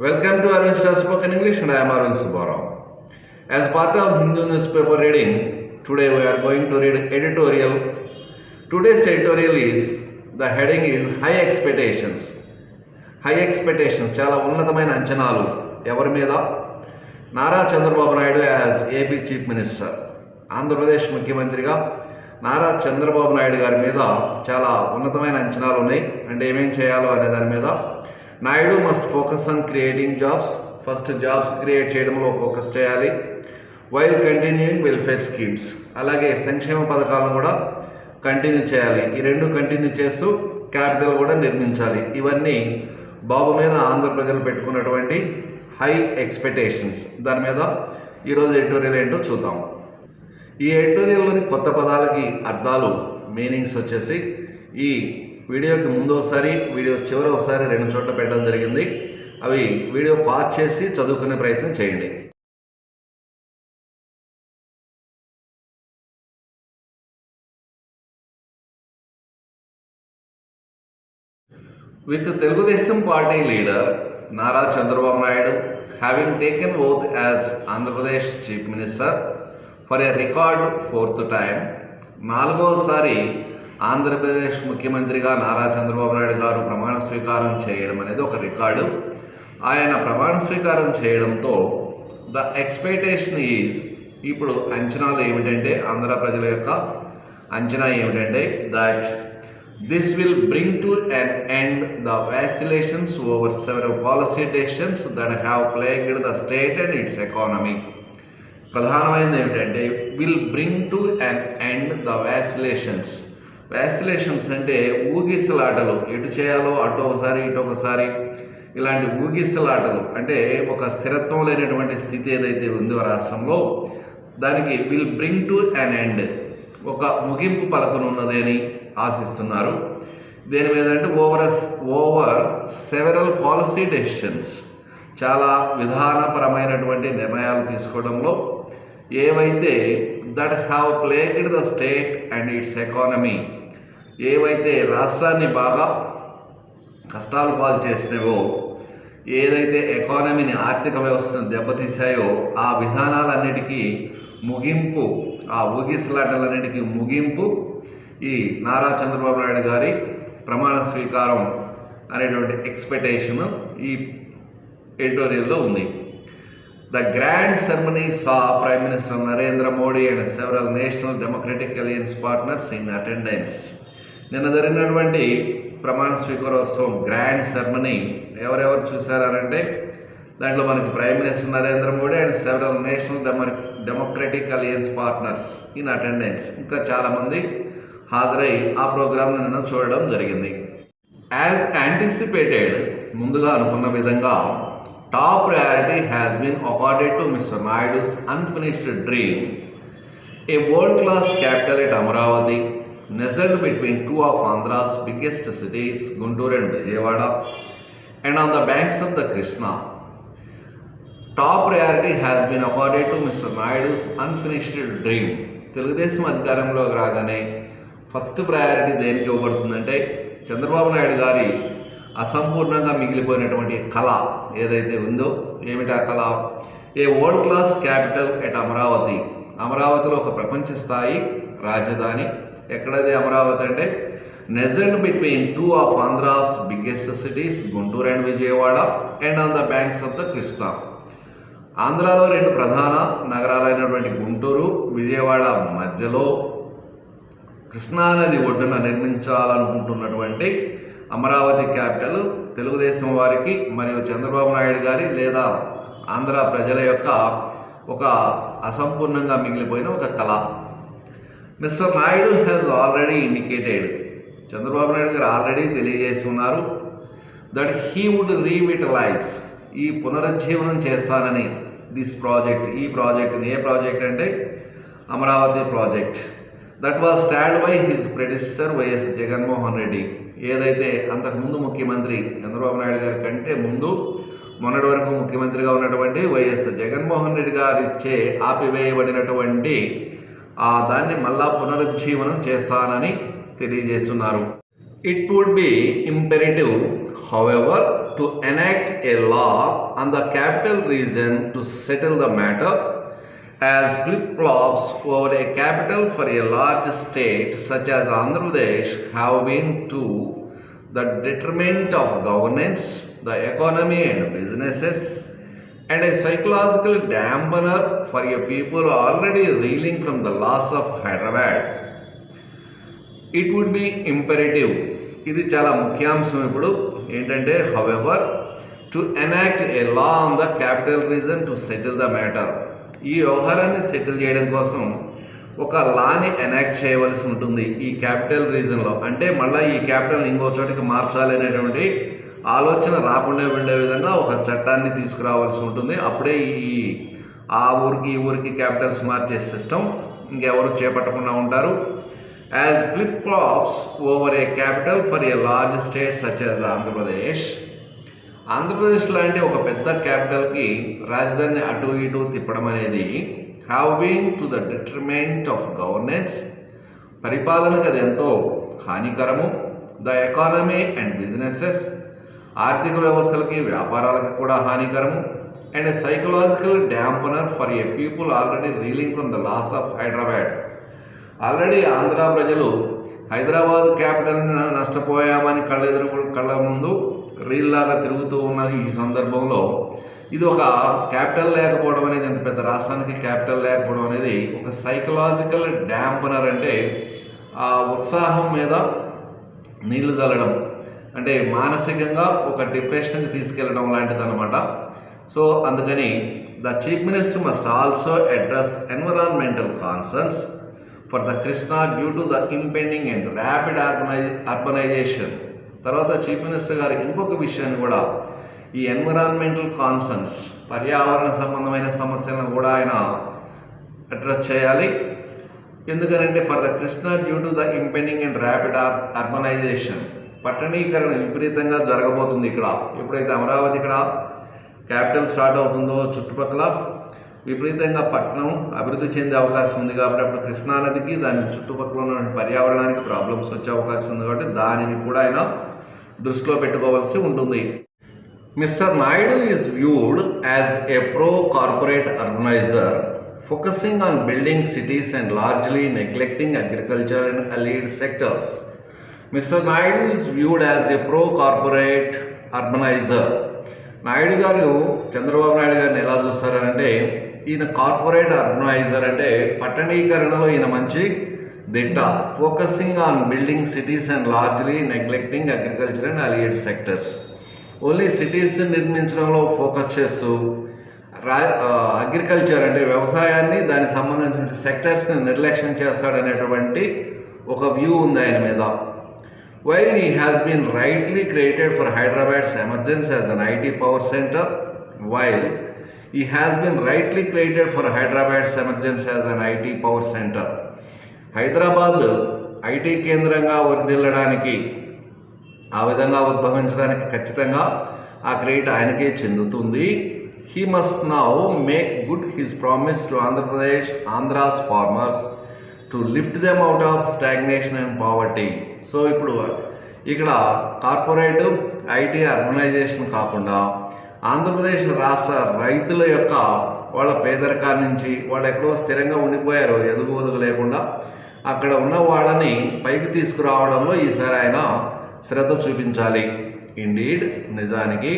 Welcome to Arvind Star Spoken English and I am Arvind Subbarao. As part of Hindu newspaper reading, today we are going to read editorial. Today's editorial is, the heading is High Expectations. High expectation చాలా ఉన్నతమైన అంచనాలు ఎవరి మీద Nara Chandrababu Naidu as AP chief minister Andhra Pradesh ముఖ్యమంత్రిగా నారా చంద్రబాబు నాయుడు గారి మీద చాలా ఉన్నతమైన అంచనాలు ఉన్నాయి అంటే ఏమేం చేయాలో అనే దాని మీద Naidu must focus on creating jobs first jobs create చేయడంలో ఫోకస్ చేయాలి. వైల్ కంటిన్యూయింగ్ వెల్ఫేర్ స్కీమ్స్ అలాగే సంక్షేమ పథకాలను కూడా కంటిన్యూ చేయాలి. ఈ రెండు కంటిన్యూ చేస్తూ క్యాపిటల్ కూడా నిర్మించాలి. ఇవన్నీ బాబు మీద ఆంధ్ర ప్రజలు పెట్టుకున్నటువంటి హై ఎక్స్పెక్టేషన్స్ దాని మీద ఈరోజు ఎడిటోరియల్ ఏంటో చూద్దాం. ఈ ఎడిటోరియల్లోని కొత్త పదాలకి అర్థాలు మీనింగ్స్ వచ్చేసి ఈ వీడియోకి ముందు ఒకసారి వీడియో చివరి ఒకసారి రెండు చోట్ల పెట్టడం జరిగింది. అవి వీడియో పాజ్ చేసి చదువుకునే ప్రయత్నం చేయండి. With Telugu Desam party leader Nara Chandrababu Naidu having taken oath as Andhra Pradesh chief minister for a record fourth time నాలుగోసారి ఆంధ్రప్రదేశ్ ముఖ్యమంత్రిగా నారా చంద్రబాబు నాయుడు గారు ప్రమాణ స్వీకారం చేయడం అనేది ఒక రికార్డు. ఆయన ప్రమాణ స్వీకారం చేయడంతో ద ఎక్స్పెక్టేషన్ ఈజ్ ఇప్పుడు అంచనాలు ఏమిటంటే ఆంధ్ర ప్రజల యొక్క అంచనా ఏమిటంటే that this will bring to an end the vacillations over several policy decisions that have plagued the state and its economy ప్రధానమైనది ఏమిటంటే will bring to an end the vacillations vacillations అంటే ఊగిసలాటలు ఎటు చేయాలో అటు ఒకసారి ఇటు ఒకసారి. ఇలాంటి ఊగిసలాటలు అంటే ఒక స్థిరత్వం లేనటువంటి స్థితి ఏదైతే ఉందో రాష్ట్రంలో దానికి will bring to an end ఒక ముగింపు పలకనున్నది అని ఆశిస్తున్నారు. దేని మీద అంటే over over several policy decisions చాలా విధానపరమైనటువంటి నిర్ణయాలు తీసుకోవడంలో ఏవైతే that have plagued the state and its economy ఏవైతే రాష్ట్రాన్ని బాగా కష్టాలు పాలు చేసినవో ఏదైతే ఎకానమీని ఆర్థిక వ్యవస్థను దెబ్బతీశాయో ఆ విధానాలన్నిటికీ ముగింపు ఆ ఊగిసలాటలన్నిటికీ ముగింపు ఈ నారా చంద్రబాబు నాయుడు గారి ప్రమాణ స్వీకారం అనేటువంటి ఎక్స్పెక్టేషన్ ఈ ఎడిటోరియల్లో ఉంది. The grand ceremony saw prime minister Narendra Modi and several national democratic alliance partners in attendance నిన్న జరిగినటువంటి ప్రమాణ స్వీకారోత్సవం గ్రాండ్ సెరమనీ ఎవరెవరు చూశారంటే దాంట్లో మనకి prime minister Narendra Modi and several national demo democratic alliance partners in attendance ఇంకా చాలామంది హాజరై ఆ ప్రోగ్రాంను నిన్న చూడడం జరిగింది. యాజ్ యాంటిసిపేటెడ్ ముందుగా అనుకున్న విధంగా top priority has been accorded to mister Naidu's unfinished dream a world class capital at Amaravati nestled between two of Andhra's biggest cities, Guntur and Vijayawada, and on the banks of the Krishna. Top priority has been afforded to Mr. Naidu's unfinished dream. Telugu Desam అధికారంలోకి రాగానే first priority దేనికి ఇవ్వబడుతుందంటే చంద్రబాబు నాయుడు గారి అసంపూర్ణంగా మిగిలిపోయినటువంటి కళ ఏదైతే ఉందో ఏమిటి ఆ కళ a world class capital at Amaravati అమరావతిలో ఒక ప్రపంచ స్థాయి రాజధాని ఎక్కడది అమరావతి అంటే? Nestled between two of Andhra's biggest cities Guntur and Vijayawada and on the banks of the Krishna ఆంధ్రాలో రెండు ప్రధాన నగరాలైనటువంటి గుంటూరు విజయవాడ మధ్యలో కృష్ణానది ఒడ్డున నిర్మించాలనుకుంటున్నటువంటి అమరావతి క్యాపిటల్ తెలుగుదేశం వారికి మరియు చంద్రబాబు నాయుడు గారి లేదా ఆంధ్ర ప్రజల యొక్క ఒక అసంపూర్ణంగా మిగిలిపోయిన ఒక కళ. Mister Naidu has already indicated Chandrababu Naidu garu already తెలియజేసి ఉన్నారు దట్ హీ వుడ్ రీవిటలైజ్ ఈ పునరుజ్జీవనం చేస్తానని దిస్ ప్రాజెక్ట్ ఈ ప్రాజెక్ట్ ఏ ప్రాజెక్ట్ అంటే Amaravati project that was stand by his predecessor YS Jaganmohan Reddy. ఏదైతే అంతకుముందు ముఖ్యమంత్రి చంద్రబాబు నాయుడు గారి కంటే ముందు మొన్నటి వరకు ముఖ్యమంత్రిగా ఉన్నటువంటి వైఎస్ జగన్మోహన్ రెడ్డి గారు ఇచ్చే ఆపివేయబడినటువంటి ఆ దాన్ని మళ్ళా పునరుజ్జీవనం చేస్తానని తెలియజేస్తున్నారు. It would be imperative however to enact a law on the capital region to settle the matter as flip flops over a capital for a large state such as Andhra Pradesh have been to the detriment of governance the economy and businesses and a psychological dampener for a people already reeling from the loss of Hyderabad. It would be imperative ఇది చాలా ముఖ్యాంశం ఇప్పుడు. ఏంటంటే however to enact a law on the capital region to settle the matter ఈ వ్యవహారాన్ని settle చేయడం కోసం ఒక లాని ఎనాక్ట్ చేయవలసి ఉంటుంది ఈ క్యాపిటల్ రీజన్లో అంటే మళ్ళీ ఈ క్యాపిటల్ ఇంకో చోటికి మార్చాలి అనేటువంటి ఆలోచన రాకుండా ఉండే విధంగా ఒక చట్టాన్ని తీసుకురావాల్సి ఉంటుంది. అప్పుడే ఈ ఆ ఊరికి ఈ ఊరికి క్యాపిటల్స్ మార్చే సిస్టమ్ ఇంకెవరు చేపట్టకుండా ఉంటారు. As flip flops over a capital for a large state such as Andhra Pradesh Andhra Pradesh లాంటి ఒక పెద్ద క్యాపిటల్కి రాజధానిని అటు ఇటు తిప్పడం అనేది have been to the detriment of governance పరిపాలనకు అది ఎంతో హానికరము. ద ఎకానమీ అండ్ బిజినెసెస్ ఆర్థిక వ్యవస్థలకి వ్యాపారాలకు కూడా హానికరము. And psychological dampener for a people already reeling from the loss of Hyderabad already Andhra ప్రజలు హైదరాబాద్ క్యాపిటల్ నష్టపోయామని కళ్ళెదురు కళ్ళ ముందు రీల్లాగా తిరుగుతూ ఉన్న ఈ సందర్భంలో ఇది ఒక క్యాపిటల్ లేకపోవడం అనేది ఎంత పెద్ద రాష్ట్రానికి క్యాపిటల్ లేకపోవడం అనేది ఒక సైకలాజికల్ డ్యాంపనర్ అంటే ఆ ఉత్సాహం మీద నీళ్ళు చల్లడం అంటే మానసికంగా ఒక డిప్రెషన్కి తీసుకెళ్ళడం లాంటిది అనమాట సో అందుకని the chief minister must also address environmental concerns for the Krishna due to the impending and rapid urbani urbanisation. తర్వాత చీఫ్ మినిస్టర్ గారు ఇంకొక విషయాన్ని కూడా ఈ ఎన్విరాన్మెంటల్ కాన్సర్న్స్ పర్యావరణ సంబంధమైన సమస్యలను కూడా ఆయన అడ్రస్ చేయాలి. ఎందుకనంటే for the Krishna due to the impending and rapid urbanisation పట్టణీకరణ విపరీతంగా జరగబోతుంది ఇక్కడ. ఎప్పుడైతే అమరావతి ఇక్కడ క్యాపిటల్ స్టార్ట్ అవుతుందో చుట్టుపక్కల విపరీతంగా పట్టణం అభివృద్ధి చెందే అవకాశం ఉంది కాబట్టి అప్పుడు కృష్ణానదికి దాని చుట్టుపక్కల ఉన్న పర్యావరణానికి ప్రాబ్లమ్స్ వచ్చే అవకాశం ఉంది కాబట్టి దానిని కూడా ఆయన దృష్టిలో పెట్టుకోవాల్సి ఉంటుంది. Mister Naidu is viewed as a pro corporate urbaniser focusing on building cities and largely neglecting agriculture and allied sectors mister Naidu is viewed as a pro corporate urbaniser Naidu garu Chandrababu Naidu గారిని ఎలా చూస్తారంటే ఈయన corporate అర్బనైజర్ అంటే పట్టణీకరణలో ఈయన మంచి దిట్ట focusing on building cities and largely neglecting agriculture and allied sectors only cities నిర్మించడంలో focus చేస్తూ రా అగ్రికల్చర్ అంటే వ్యవసాయాన్ని దానికి సంబంధించిన సెక్టర్స్ని నిర్లక్ష్యం చేస్తాడనేటువంటి ఒక వ్యూ ఉంది ఆయన మీద. While he has been rightly created for Hyderabad's emergence as an IT power center, while he has been rightly created for Hyderabad's emergence as an IT power center. Hyderabad IT కేంద్రంగా వరిదిల్లడానికి ఆ విధంగా ఉద్భవించడానికి ఖచ్చితంగా ఆ credit ఆయనకే చెందుతుంది he must now make good his promise to Andhra Pradesh Andhra's farmers to lift them out of stagnation and poverty so ఇప్పుడు ఇక్కడ కార్పొరేట్ ఐటీ అర్బనైజేషన్ కాకుండా ఆంధ్రప్రదేశ్ రాష్ట్ర రైతుల యొక్క వాళ్ళ పేదరికాన్ని నుంచి వాళ్ళు ఎక్కడో స్థిరంగా ఉండిపోయారు ఎదుగు ఒదుగు లేకుండా. అక్కడ ఉన్న వాళ్ళని పైకి తీసుకురావడంలో ఈసారి ఆయన శ్రద్ధ చూపించాలి. ఇండీడ్ నిజానికి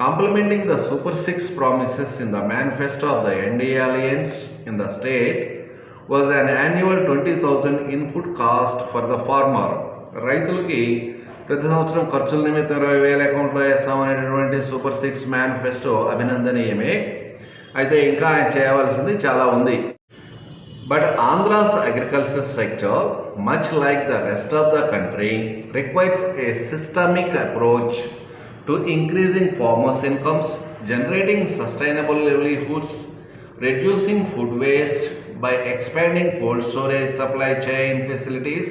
complementing the super six promises in the manifesto of the NDA alliance in the state was an annual twenty thousand input cost for the farmer రైతులకి ప్రతి సంవత్సరం ఖర్చుల నిమిత్తం ఇరవై వేల అకౌంట్లో వేస్తామనేటటువంటి సూపర్ సిక్స్ మేనిఫెస్టో అభినందనీయమే. అయితే ఇంకా ఆయన చేయవలసింది చాలా ఉంది. But Andhra's agriculture sector much like the rest of the country requires a systemic approach to increasing farmers incomes generating sustainable livelihoods reducing food waste by expanding cold storage supply chain facilities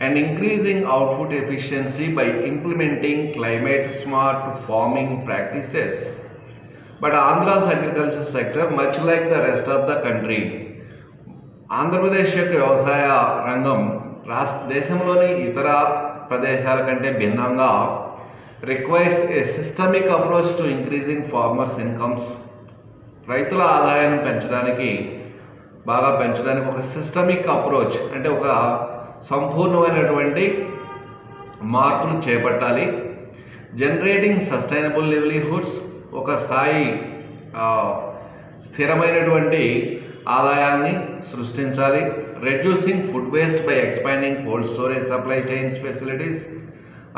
and increasing output efficiency by implementing climate smart farming practices. But Andhra's agriculture sector, much like the rest of the country, Andhra Pradesh యొక్క వ్యవసాయ రంగం రాష్ట్ర దేశంలోని ఇతర ప్రదేశాల కంటే భిన్నంగా requires a systemic approach to increasing farmers incomes రైతుల ఆదాయాన్ని పెంచడానికి బాగా పెంచడానికి ఒక సిస్టమిక్ అప్రోచ్ అంటే ఒక సంపూర్ణమైనటువంటి మార్పులు చేపట్టాలి. జనరేటింగ్ సస్టైనబుల్ లివ్లీహుడ్స్ ఒక స్థాయి స్థిరమైనటువంటి ఆదాయాన్ని సృష్టించాలి. Reducing food waste by expanding cold storage supply chains facilities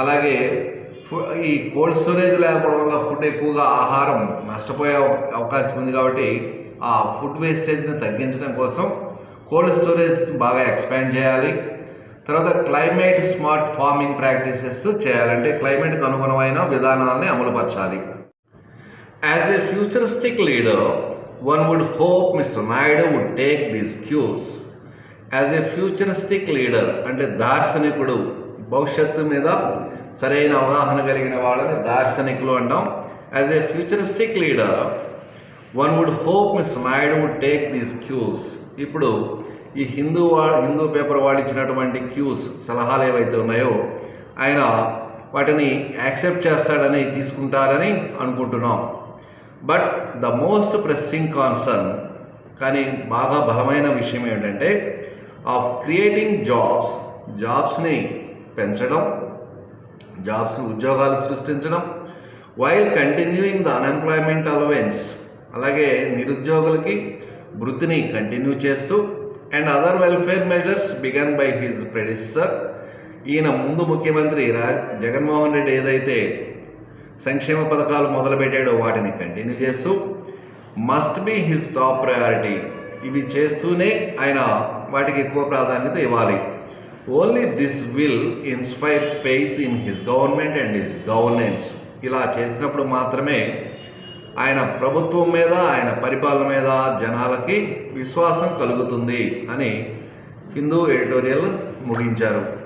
అలాగే ఈ కోల్డ్ స్టోరేజ్ లేకపోవడం వల్ల ఫుడ్ ఎక్కువగా ఆహారం నష్టపోయే అవకాశం ఉంది కాబట్టి ఆ ఫుడ్ వేస్టేజ్ని తగ్గించడం కోసం కోల్డ్ స్టోరేజ్ బాగా ఎక్స్పాండ్ చేయాలి. తర్వాత క్లైమేట్ స్మార్ట్ ఫార్మింగ్ ప్రాక్టీసెస్ చేయాలంటే క్లైమేట్కి అనుగుణమైన విధానాలని అమలుపరచాలి. As a futuristic leader one would hope mister Naidu would take these cues as a futuristic leader అంటే దార్శనికుడు భవిష్యత్తు మీద సరైన అవగాహన కలిగిన వాళ్ళని దార్శనికులు అంటాం. As a futuristic leader one would hope mister Naidu would take these cues ఇప్పుడు ఈ హిందూ వా హిందూ పేపర్ వాళ్ళు ఇచ్చినటువంటి క్యూస్ సలహాలు ఏవైతే ఉన్నాయో ఆయన వాటిని యాక్సెప్ట్ చేస్తాడని తీసుకుంటారని అనుకుంటున్నాం. But the most pressing concern కానీ బాగా బలమైన విషయం ఏంటంటే ఆఫ్ క్రియేటింగ్ జాబ్స్ జాబ్స్ని పెంచడం జాబ్స్ ఉద్యోగాలు సృష్టించడం while continuing the unemployment allowance అలాగే నిరుద్యోగులకి వృత్తిని కంటిన్యూ చేస్తూ and other welfare measures begun by his predecessor ఈయన ముందు ముఖ్యమంత్రి రా జగన్మోహన్ రెడ్డి ఏదైతే సంక్షేమ పథకాలు మొదలుపెట్టాడో వాటిని కంటిన్యూ చేస్తూ must be his top priority ఇవి చేస్తూనే ఆయన వాటికి ఎక్కువ ప్రాధాన్యత ఇవ్వాలి. Only this will inspire faith in his government and his governance ఇలా చేసినప్పుడు మాత్రమే ఆయన ప్రభుత్వం మీద ఆయన పరిపాలన మీద జనాలకి విశ్వాసం కలుగుతుంది అని హిందూ ఎడిటోరియల్ ముగించారు.